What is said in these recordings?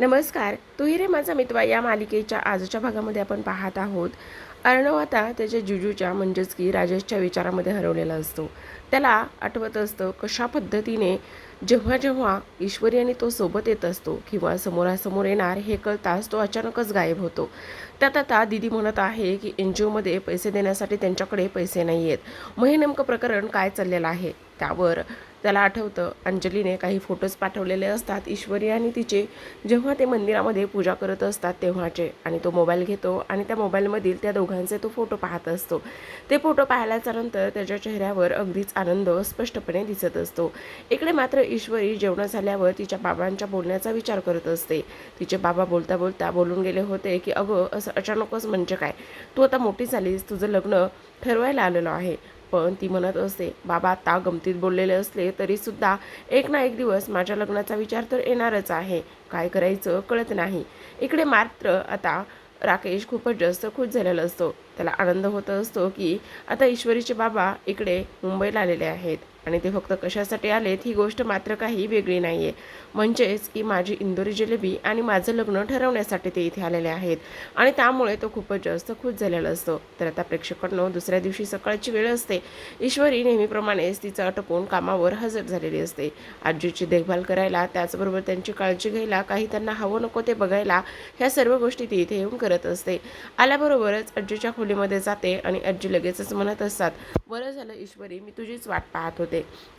नमस्कार तू रे माझा मित्र या मालिकेच्या आजच्या भागामध्ये आपण पाहत आहोत. अर्णव आता त्याच्या जुजूच्या म्हणजेच की राजेशच्या विचारामध्ये हरवलेला असतो. त्याला आठवत असतं कशा पद्धतीने जेव्हा जेव्हा ईश्वरी आणि तो सोबत येत असतो किंवा समोरासमोर येणार हे कळताच तो अचानकच गायब होतो. त्यात आता दिदी म्हणत आहे की एन जी ओमध्ये पैसे देण्यासाठी त्यांच्याकडे पैसे नाही आहेत मग हे नेमकं प्रकरण काय चाललेलं आहे? त्यावर त्याला आठवतं अंजलीने काही फोटोज पाठवलेले असतात ईश्वरी आणि तिचे. जेव्हा ते मंदिरामध्ये पूजा करत असतात तेव्हाचे. आणि तो मोबाईल घेतो आणि त्या मोबाईलमधील त्या दोघांचे तो फोटो पाहत असतो. ते फोटो पाहिल्याच्या नंतर त्याच्या चेहऱ्यावर अगदीच आनंद स्पष्टपणे दिसत असतो. इकडे मात्र ईश्वरी जेवण झाल्यावर तिच्या बाबांच्या बोलण्याचा विचार करत असते. तिचे बाबा बोलता बोलता बोलून गेले होते की अगं असं अचानकच म्हणजे काय? तू आता मोठी झालीस तुझं लग्न ठरवायला आलेलं आहे. पण ती म्हणत असते बाबा आता गमतीत बोललेले असले तरीसुद्धा एक ना एक दिवस माझ्या लग्नाचा विचार तर येणारच आहे. काय करायचं कळत नाही. इकडे मात्र आता राकेश खूपच जास्त खुश झालेला असतो. त्याला आनंद होत असतो की आता ईश्वरीचे बाबा इकडे मुंबईला आलेले आहेत. आणि ते फक्त कशासाठी आलेत ही गोष्ट मात्र काही वेगळी नाही आहे म्हणजेच की माझी इंदोरी जिलेबी आणि माझं लग्न ठरवण्यासाठी ते इथे आलेले आहेत. आणि त्यामुळे तो खूपच जास्त खुश झालेला असतो. तर आता प्रेक्षकांनो दुसऱ्या दिवशी सकाळची वेळ असते. ईश्वरी नेहमीप्रमाणेच तिचं अटकून कामावर हजर झालेली असते. आजीची देखभाल करायला त्याचबरोबर त्यांची काळजी घ्यायला काही त्यांना हवं नको ते बघायला ह्या सर्व गोष्टी ती इथे येऊन करत असते. आल्याबरोबरच आजीच्या खोलीमध्ये जाते आणि आजी लगेचच म्हणत असतात बरं झालं ईश्वरी मी तुझीच वाट पाहत होते.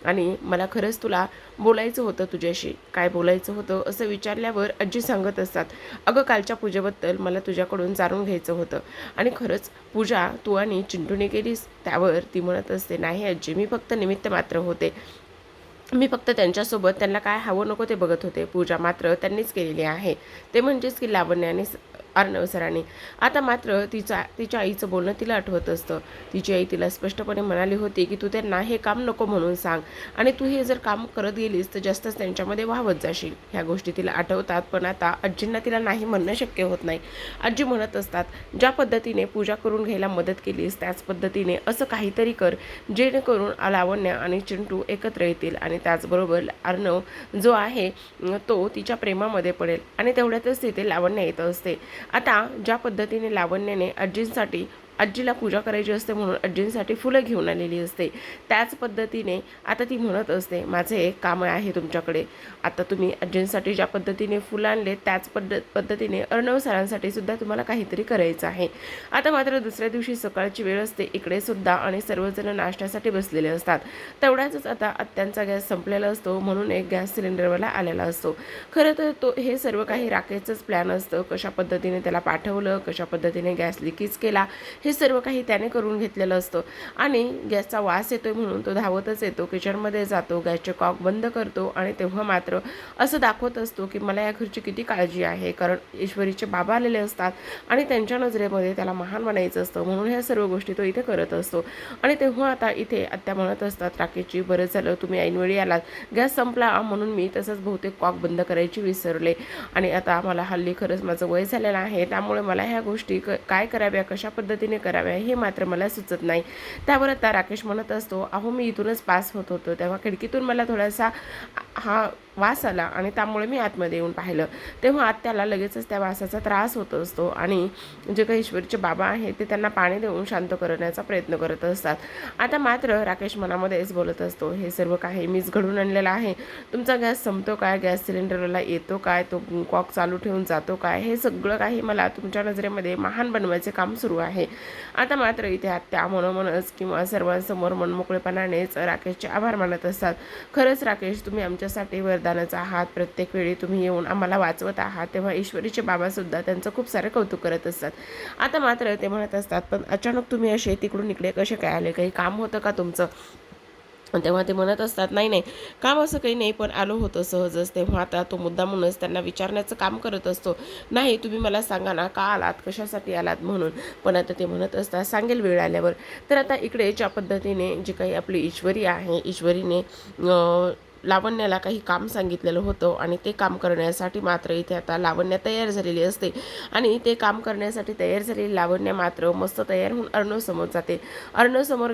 आणि मला खरंच तुला बोलायचं होतं तुझ्याशी. काय बोलायचं होतं असं विचारल्यावर आजी सांगत असतात अगं कालच्या पूजेबद्दल मला तुझ्याकडून जाणून घ्यायचं होतं. आणि खरंच पूजा तू आणि चिंटूने केलीस त्यावर ती म्हणत असते नाही आजी मी फक्त निमित्त मात्र होते. मी फक्त त्यांच्यासोबत त्यांना काय हवं नको ते बघत होते. पूजा मात्र त्यांनीच केलेली आहे. ते म्हणजेच की लावण्याने अर्णव सरांनी आता मात्र तिचा तिच्या आईचं बोलणं तिला आठवत असतं. तिची आई तिला स्पष्टपणे म्हणाली होती की तू त्यांना हे काम नको म्हणून सांग आणि तू हे जर काम करत गेलीस तर जास्तच त्यांच्यामध्ये वाहवत जाशील. ह्या गोष्टी तिला आठवतात पण आता आजींना तिला नाही म्हणणं शक्य होत नाही. आजी म्हणत असतात ज्या पद्धतीने पूजा करून घ्यायला मदत केलीस त्याच पद्धतीने असं काहीतरी कर जेणेकरून लावण्य आणि चिंटू एकत्र येतील आणि त्याचबरोबर अर्णव जो आहे तो तिच्या प्रेमामध्ये पडेल आणि तेवढ्यातच तिथे लावण्य येत असते. आता ज्या पद्धतीने लावण्याने आजींसाठी आजीला पूजा करायची असते म्हणून आजींसाठी फुलं घेऊन आलेली असते. त्याच पद्धतीने आता ती म्हणत असते माझे एक काम आहे तुमच्याकडे. आता तुम्ही आजींसाठी ज्या पद्धतीने फुलं आणले त्याच पद्ध पद्धतीने अर्णव सरांसाठी सुद्धा तुम्हाला काहीतरी करायचं आहे. आता मात्र दुसऱ्या दिवशी सकाळची वेळ असते इकडे सुद्धा आणि सर्वजण नाश्त्यासाठी बसलेले असतात. तेवढ्याच आता आत्यांचा गॅस संपलेला असतो म्हणून एक गॅस सिलेंडरवाला आलेला असतो. खरं तर तो हे सर्व काही राखेचंच प्लॅन असतं कशा पद्धतीने त्याला पाठवलं कशा पद्धतीने गॅस लिकेज केला हे सर्व काही त्याने करून घेतलेलं असतं. आणि गॅसचा वास येतोय म्हणून तो धावतच येतो किचनमध्ये जातो गॅसचे कॉक बंद करतो आणि तेव्हा मात्र असं दाखवत असतो की मला या घरची किती काळजी आहे. कारण ईश्वरीचे बाबा आलेले असतात आणि त्यांच्या नजरेमध्ये त्याला महान बनायचं असतं म्हणून ह्या सर्व गोष्टी तो इथे करत असतो. आणि तेव्हा आता इथे आत्या म्हणत असतात राकेशची बरं झालं तुम्ही ऐनवेळी आलात. गॅस संपला म्हणून मी तसंच बहुतेक कॉक बंद करायची विसरले. आणि आता मला हल्ली खरंच माझं वय झालेलं आहे. त्यामुळे मला ह्या गोष्टी क काय कराव्या कशा पद्धतीने कराव्या हे मात्र मला सुचत नाही. त्यावर आता राकेश म्हणत असतो अहो मी इथूनच पास होत होतो. तेव्हा खिडकीतून मला थोडासा हा वास आला आणि त्यामुळे मी आतमध्ये येऊन पाहिलं. तेव्हा आत्याला लगेचच त्या वासाचा त्रास होत असतो आणि जे काही ईश्वरीचे बाबा आहेत ते त्यांना पाणी देऊन शांत करण्याचा प्रयत्न करत असतात. आता मात्र राकेश मनामध्येच बोलत असतो हे सर्व काही मीच घडून आणलेलं आहे. तुमचा गॅस संपतो काय? गॅस सिलेंडरला येतो काय? तो कॉक चालू ठेवून जातो काय? हे सगळं काही मला तुमच्या नजरेमध्ये महान बनवायचे काम सुरू आहे. आता मात्र इथे आत्या मनोमनच किंवा सर्वांसमोर मनमोकळेपणानेच राकेशचे आभार मानत असतात. खरंच राकेश तुम्ही आमच्यासाठी वरदानच आहात. प्रत्येक वेळी तुम्ही येऊन आम्हाला वाचवत आहात. तेव्हा ईश्वरीचे बाबासुद्धा त्यांचं खूप सारं कौतुक करत असतात. आता मात्र ते म्हणत असतात पण अचानक तुम्ही असे तिकडून इकडे कसे? काय आले? काही काम होतं का तुमचं? तेव्हा ते म्हणत असतात नाही नाही काम असं काही नाही पण आलो होतं सहजच. तेव्हा आता तो मुद्दा म्हणूनच त्यांना विचारण्याचं काम करत असतो. नाही तुम्ही मला सांगा ना का आलात? कशासाठी आलात म्हणून? पण आता ते म्हणत असतात सांगेल वेळ आल्यावर. तर आता इकडे ज्या पद्धतीने जी काही आपली ईश्वरी आहे ईश्वरीने लावण्याला काही काम सांगितलेलं होतं आणि ते काम करण्यासाठी मात्र इथे आता लावण्य तयार झालेली असते. आणि ते काम करण्यासाठी तयार झालेली लावण्य मात्र मस्त तयार होऊन अर्णव समोर जाते. अर्णव समोर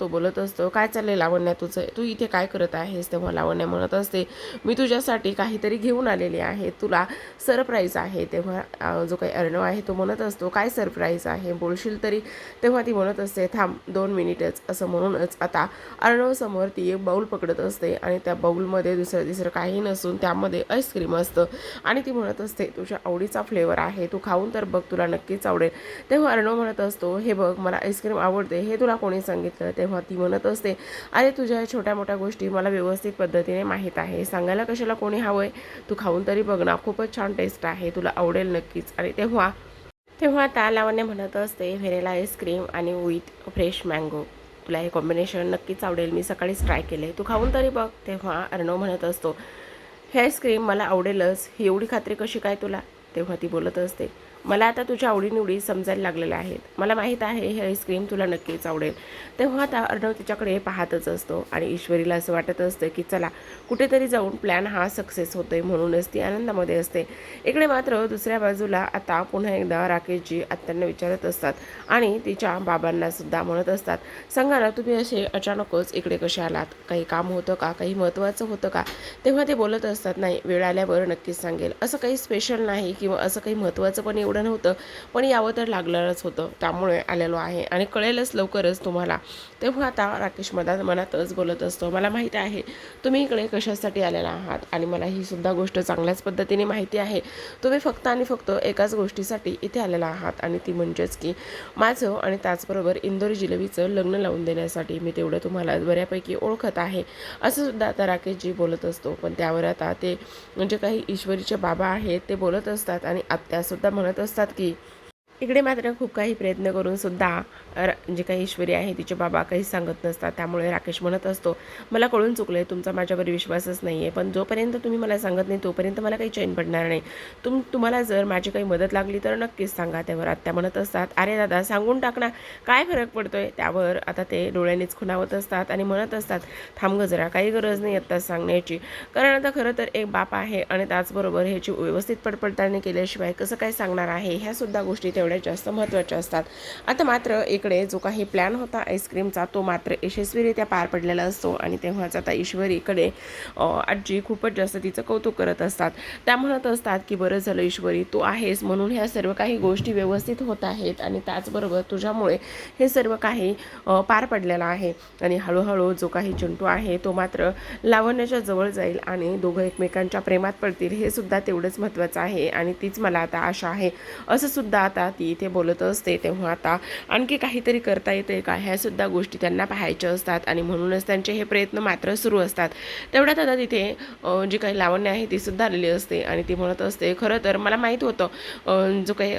तो बोलत असतो काय चाललंय लावण्या तुझं? तू इथे काय करत आहेस? तेव्हा लावण्या म्हणत असते मी तुझ्यासाठी काहीतरी घेऊन आलेली आहे. तुला सरप्राईज आहे. तेव्हा जो काही अर्णव आहे तो म्हणत असतो काय सरप्राईज आहे? बोलशील तरी. तेव्हा ती म्हणत असते थांब दोन मिनिटच असं म्हणूनच आता अर्णवसमोर ती एक बाऊल पकडत असते आणि त्या बाऊलमध्ये दुसरं तिसरं काही नसून त्यामध्ये आईस्क्रीम असतं. आणि ती म्हणत असते तुझ्या आवडीचा फ्लेवर आहे तू खाऊन तर बघ तुला नक्कीच आवडेल. तेव्हा अर्णव म्हणत असतो हे बघ मला आईस्क्रीम आवडते हे तुला कोणी सांगितलं? तेव्हा ती म्हणत असते अरे तुझ्या छोट्या मोठ्या गोष्टी मला व्यवस्थित पद्धतीने माहीत आहे. सांगायला कशाला कोणी हवंय? तू खाऊन तरी बघ ना खूपच छान टेस्ट आहे तुला आवडेल नक्कीच. आणि तेव्हा तेव्हा त्या लावण्या म्हणत असते व्हेरेला आईस्क्रीम आणि विथ फ्रेश मँगो तुला हे कॉम्बिनेशन नक्कीच आवडेल. मी सकाळीच ट्राय केले तू खाऊन तरी बघ तेव्हा अर्णव म्हणत असतो हे आईस्क्रीम मला आवडेलच. ही एवढी खात्री कशी काय तुला? तेव्हा ती बोलत असते मला आता तुझ्या आवडीनिवडी समजायला लागलेल्या आहेत. मला माहीत आहे हे आईस्क्रीम तुला नक्कीच आवडेल. तेव्हा आता अर्णव तिच्याकडे पाहतच असतो आणि ईश्वरीला असं वाटत असतं की चला कुठेतरी जाऊन प्लॅन हा सक्सेस होतोय म्हणूनच ती आनंदामध्ये असते. इकडे मात्र दुसऱ्या बाजूला आता पुन्हा एकदा राकेशजी आत्यांना विचारत असतात आणि तिच्या बाबांना सुद्धा म्हणत असतात सांगा ना तुम्ही असे अचानकच इकडे कसे आलात? काही काम होतं का? काही महत्त्वाचं होतं का? तेव्हा ते बोलत असतात नाही वेळ आल्यावर नक्कीच सांगेल. असं काही स्पेशल नाही किंवा असं काही महत्त्वाचं पण एवढं नव्हतं. पण यावं तर लागणारच होतं. त्यामुळे आलेलो आहे. आणि कळेलच लवकरच तुम्हाला. तेव्हा आता राकेश मनात मनातच बोलत असतो मला माहीत आहे तुम्ही इकडे कशासाठी आलेला आहात? आणि मला ही सुद्धा गोष्ट चांगल्याच पद्धतीने माहिती आहे. तुम्ही फक्त आणि फक्त एकाच गोष्टीसाठी इथे आलेला आहात. आणि ती म्हणजेच की माझं आणि त्याचबरोबर इंदोर जिलेबीचं लग्न लावून देण्यासाठी मी तेवढं तुम्हाला बऱ्यापैकी ओळखत आहे. असं सुद्धा आता राकेशजी बोलत असतो. पण त्यावर आता ते म्हणजे काही ईश्वरीचे बाबा आहेत ते बोलत असतात. आणि आत्यासुद्धा म्हणत असतात की इकडे मात्र खूप काही प्रयत्न करून सुद्धा र- जे काही ईश्वरी आहे तिचे बाबा काही सांगत नसतात. त्यामुळे राकेश म्हणत असतो मला कळून चुकलं आहे तुमचा माझ्यावर विश्वासच नाही आहे पण जोपर्यंत तुम्ही मला सांगत नाही तोपर्यंत मला काही चैन पडणार नाही. तुम तुम्हाला जर माझी काही मदत लागली तर नक्कीच सांगा. त्यावर आत्या म्हणत असतात अरे दादा सांगून टाक ना काय फरक पडतो आहे त्यावर आता ते डोळ्यांनीच खुणावत असतात आणि म्हणत असतात थांब गं जरा काही गरज नाही आत्ता सांगण्याची. कारण आता खरं तर एक बाप आहे आणि त्याचबरोबर ह्याची व्यवस्थित पडपडताळणी केल्याशिवाय कसं काय सांगणार आहे? ह्यासुद्धा गोष्टी तेवढ्या जास्त महत्त्वाच्या असतात. आता मात्र इकडे जो काही प्लॅन होता आईस्क्रीमचा तो मात्र यशस्वीरित्या पार पडलेला असतो आणि तेव्हाच आता ईश्वरीकडे आजी खूपच जास्त तिचं कौतुक करत असतात. त्या म्हणत असतात की बरं झालं ईश्वरी तू आहेस म्हणून ह्या सर्व काही गोष्टी व्यवस्थित होत आहेत आणि त्याचबरोबर तुझ्यामुळे हे सर्व काही पार पडलेलं आहे. आणि हळूहळू जो काही चिंटू आहे तो मात्र लावण्याच्या जवळ जाईल आणि दोघं एकमेकांच्या प्रेमात पडतील हे सुद्धा तेवढंच महत्त्वाचं आहे आणि तीच मला आता आशा आहे. असं सुद्धा आता ती इथे बोलत असते तेव्हा आता आणखी काहीतरी करता येते का? ह्यासुद्धा गोष्टी त्यांना पाहायच्या असतात आणि म्हणूनच त्यांचे हे प्रयत्न मात्र सुरू असतात. तेवढ्यात आता तिथे जी काही लावण्य आहे ती सुद्धा आलेली असते आणि ती म्हणत असते खरं तर मला माहीत होतं जो काही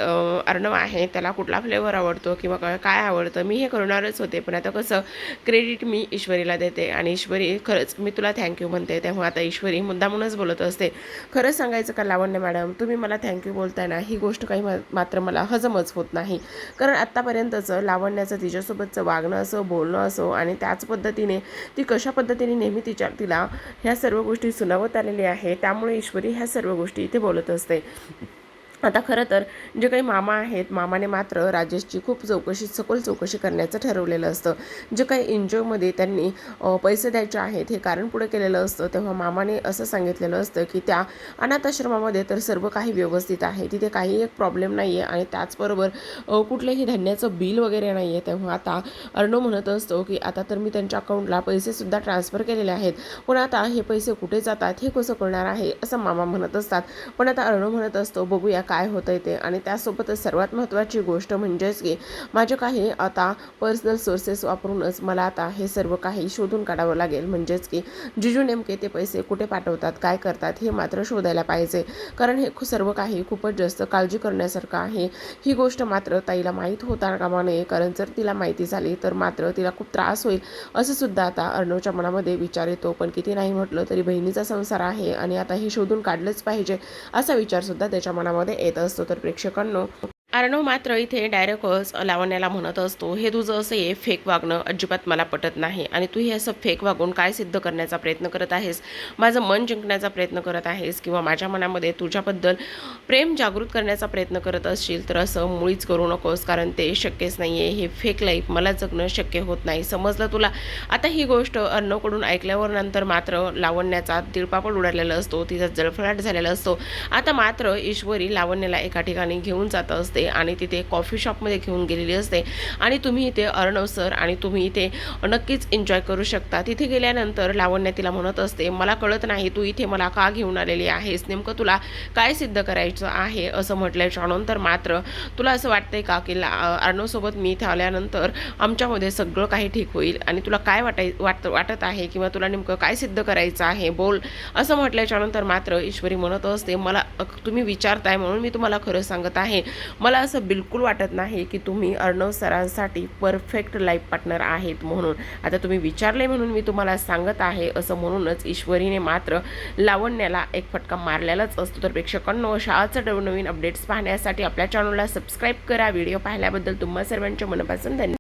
अर्णव आहे त्याला कुठला फ्लेवर आवडतो किंवा काय आवडतं? मी हे करणारच होते पण आता कसं क्रेडिट मी ईश्वरीला देते आणि ईश्वरी खरंच मी तुला थँक्यू म्हणते. तेव्हा आता ईश्वरी मुद्दामूनच बोलत असते खरंच सांगायचं का लावण्य मॅडम? तुम्ही मला थँक्यू बोलताय ना ही गोष्ट काही मा- मात्र मला हजमच होत नाही. कारण आत्तापर्यंतचं लावण्याचं तिच्यासोबतचं वागणं असो बोलणं असो आणि त्याच पद्धतीने ती कशा पद्धतीने नेहमी तिच्या तिला ह्या सर्व गोष्टी सुनावत आलेल्या आहे त्यामुळे ईश्वरी ह्या सर्व गोष्टी इथे बोलत असते. आता खरं तर जे काही मामा आहेत मामाने मात्र राजेशची खूप चौकशी सखोल चौकशी करण्याचं ठरवलेलं असतं. जे काही एनजीओमध्ये त्यांनी पैसे द्यायचे आहेत हे कारण पुढे केलेलं असतं तेव्हा मामाने असं सांगितलेलं असतं की त्या अनाथाश्रमामध्ये तर सर्व काही व्यवस्थित आहे तिथे काही एक प्रॉब्लेम नाही आहे आणि त्याचबरोबर कुठलंही धान्याचं बिल वगैरे नाही आहे तेव्हा आता अर्णव म्हणत असतो की आता तर मी त्यांच्या अकाउंटला पैसेसुद्धा ट्रान्सफर केलेले आहेत पण आता हे पैसे कुठे जातात हे कसं कळणार आहे असं मामा म्हणत असतात. पण आता अर्णव म्हणत असतो बघूया काय होतंय ते. आणि त्यासोबतच सर्वात महत्त्वाची गोष्ट म्हणजेच की माझे काही आता पर्सनल सोर्सेस वापरूनच मला आता हे सर्व काही शोधून काढावं लागेल. म्हणजेच की जिजू नेमके ते पैसे कुठे पाठवतात काय करतात हे मात्र शोधायला पाहिजे. कारण हे सर्व काही खूपच जास्त काळजी करण्यासारखं आहे. ही गोष्ट मात्र ताईला माहीत होता कामा नये. कारण जर तिला माहिती झाली तर मात्र तिला खूप त्रास होईल. असं सुद्धा आता अर्णवच्या मनामध्ये विचार येतो. पण किती नाही म्हटलं तरी बहिणीचा संसार आहे आणि आता हे शोधून काढलंच पाहिजे असा विचारसुद्धा त्याच्या मनामध्ये येत असतो. तर प्रेक्षकांनो अर्णव मात्र इथे डायरेक्टच लावण्याला म्हणत असतो. हे तुझं असं हे फेक वागणं अजिबात मला पटत नाही. आणि तू हे असं फेक वागून काय सिद्ध करण्याचा प्रयत्न करत आहेस? माझं मन जिंकण्याचा प्रयत्न करत आहेस किंवा माझ्या मनामध्ये तुझ्याबद्दल प्रेम जागृत करण्याचा प्रयत्न करत असशील तर असं मुळीच करू नकोस कारण ते शक्यच नाही आहे हे फेक लाईफ मला जगणं शक्य होत नाही. समजलं तुला? आता ही गोष्ट अर्णवकडून ऐकल्यावर नंतर मात्र लावण्याचा तिळपापड उडालेला असतो. तिचा जळफळाट झालेला असतो. आता मात्र ईश्वरी लावण्याला एका ठिकाणी घेऊन जात असते. आणि तिथे कॉफी शॉपमध्ये घेऊन गेलेली असते. आणि तुम्ही इथे अर्णव सर आणि तुम्ही इथे नक्कीच एन्जॉय करू शकता. तिथे गेल्यानंतर लावण्य तिला म्हणत असते मला कळत नाही तू इथे मला का घेऊन आलेली आहेस? नेमकं तुला काय सिद्ध करायचं आहे? असं म्हटल्याच्या नंतर मात्र तुला असं वाटतंय का की ला अर्णवसोबत मी इथे आल्यानंतर आमच्यामध्ये सगळं काही ठीक होईल? आणि तुला काय वाटाय वाट वाटत आहे? किंवा तुला नेमकं काय सिद्ध करायचं आहे? बोल. असं म्हटल्याच्या नंतर मात्र ईश्वरी म्हणत असते मला तुम्ही विचारताय म्हणून मी तुम्हाला खरं सांगत आहे. मला मला असं बिलकुल वाटत नाही की तुम्ही अर्णव सरांसाठी परफेक्ट लाईफ पार्टनर आहेत म्हणून. आता तुम्ही विचारले म्हणून मी तुम्हाला सांगत आहे असं म्हणूनच ईश्वरीने मात्र लावण्याला एक फटका मारलेलाच असतो. तर प्रेक्षकांनो शाळाचं नवनवीन अपडेट्स पाहण्यासाठी आपल्या चॅनलला सबस्क्राईब करा. व्हिडिओ पाहिल्याबद्दल तुम्हा सर्वांच्या मनापासून धन्यवाद.